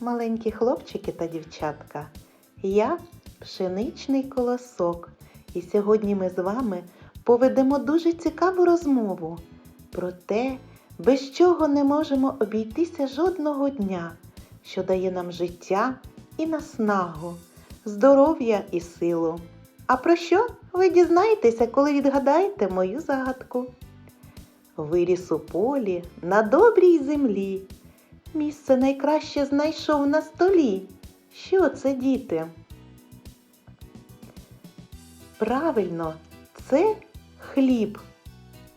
маленькі хлопчики та дівчатка. Я пшеничний колосок, і сьогодні ми з вами поведемо дуже цікаву розмову про те, без чого не можемо обійтися жодного дня, що дає нам життя і наснагу, здоров'я і силу. А про що ви дізнаєтеся, коли відгадаєте мою загадку? Виріс у полі на добрій землі. Місце найкраще знайшов на столі. Що це, діти? Правильно, це хліб.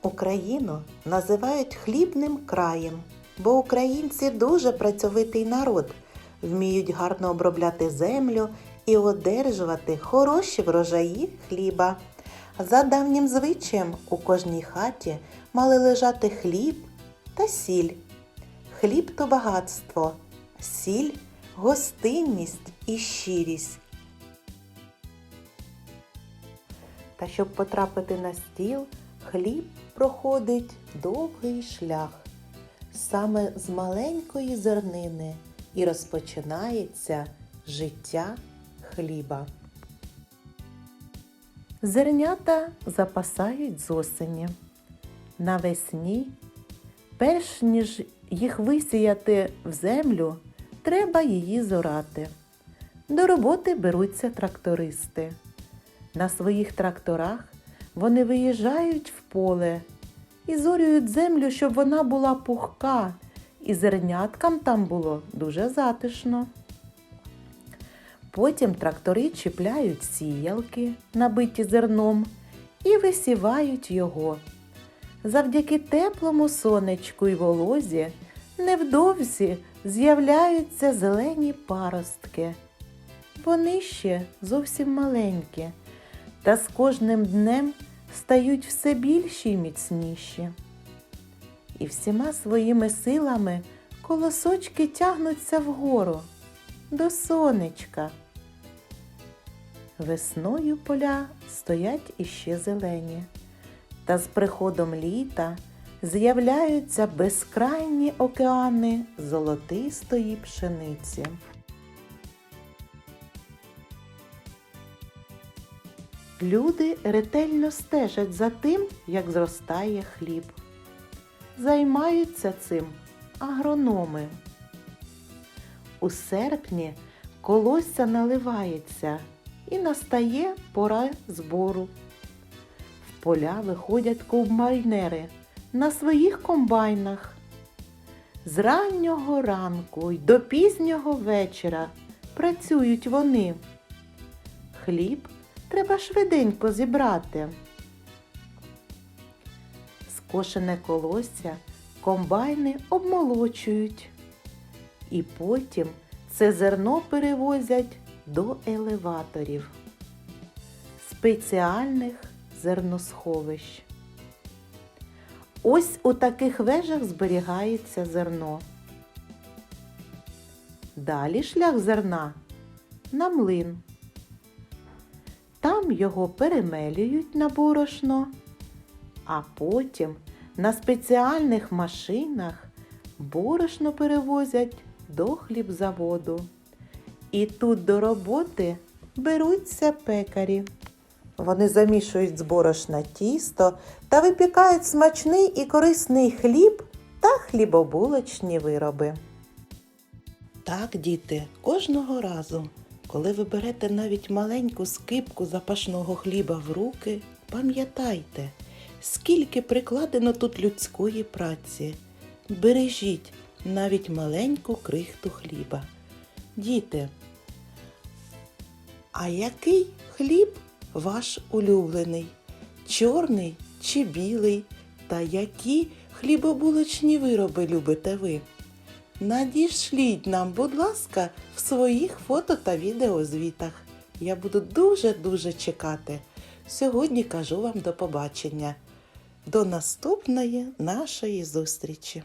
Україну називають хлібним краєм, бо українці дуже працьовитий народ, вміють гарно обробляти землю і одержувати хороші врожаї хліба. За давнім звичаєм у кожній хаті мали лежати хліб та сіль. Хліб то багатство, сіль гостинність і щирість. Та щоб потрапити на стіл, хліб проходить довгий шлях. Саме з маленької зернини і розпочинається життя хліба. Зернята запасають з осені. Навесні, перш ніж їх висіяти в землю, треба її зорати. До роботи беруться трактористи. На своїх тракторах вони виїжджають в поле і зорюють землю, щоб вона була пухка, і зерняткам там було дуже затишно. Потім трактори чіпляють сіялки, набиті зерном, і висівають його. Завдяки теплому сонечку й волозі невдовзі з'являються зелені паростки. Вони ще зовсім маленькі, та з кожним днем стають все більші й міцніші. І всіма своїми силами колосочки тягнуться вгору до сонечка. Весною поля стоять іще зелені, та з приходом літа з'являються безкрайні океани золотистої пшениці. Люди ретельно стежать за тим, як зростає хліб. Займаються цим агрономи. У серпні колосся наливається і настає пора збору. Поля виходять комбайнери на своїх комбайнах. З раннього ранку й до пізнього вечора працюють вони. Хліб треба швиденько зібрати. Скошене колосся комбайни обмолочують. І потім це зерно перевозять до елеваторів, спеціальних зерносховищ. Ось у таких вежах зберігається зерно. Далі шлях зерна на млин. Там його перемелюють на борошно, а потім на спеціальних машинах борошно перевозять до хлібзаводу. І тут до роботи беруться пекарі. Вони замішують з борошна тісто та випікають смачний і корисний хліб та хлібобулочні вироби. Так, діти, кожного разу, коли ви берете навіть маленьку скипку запашного хліба в руки, пам'ятайте, скільки прикладено тут людської праці. Бережіть навіть маленьку крихту хліба. Діти, а який хліб ваш улюблений? Чорний чи білий? Та які хлібобулочні вироби любите ви? Надішліть нам, будь ласка, в своїх фото та відеозвітах. Я буду дуже-дуже чекати. Сьогодні кажу вам до побачення. До наступної нашої зустрічі!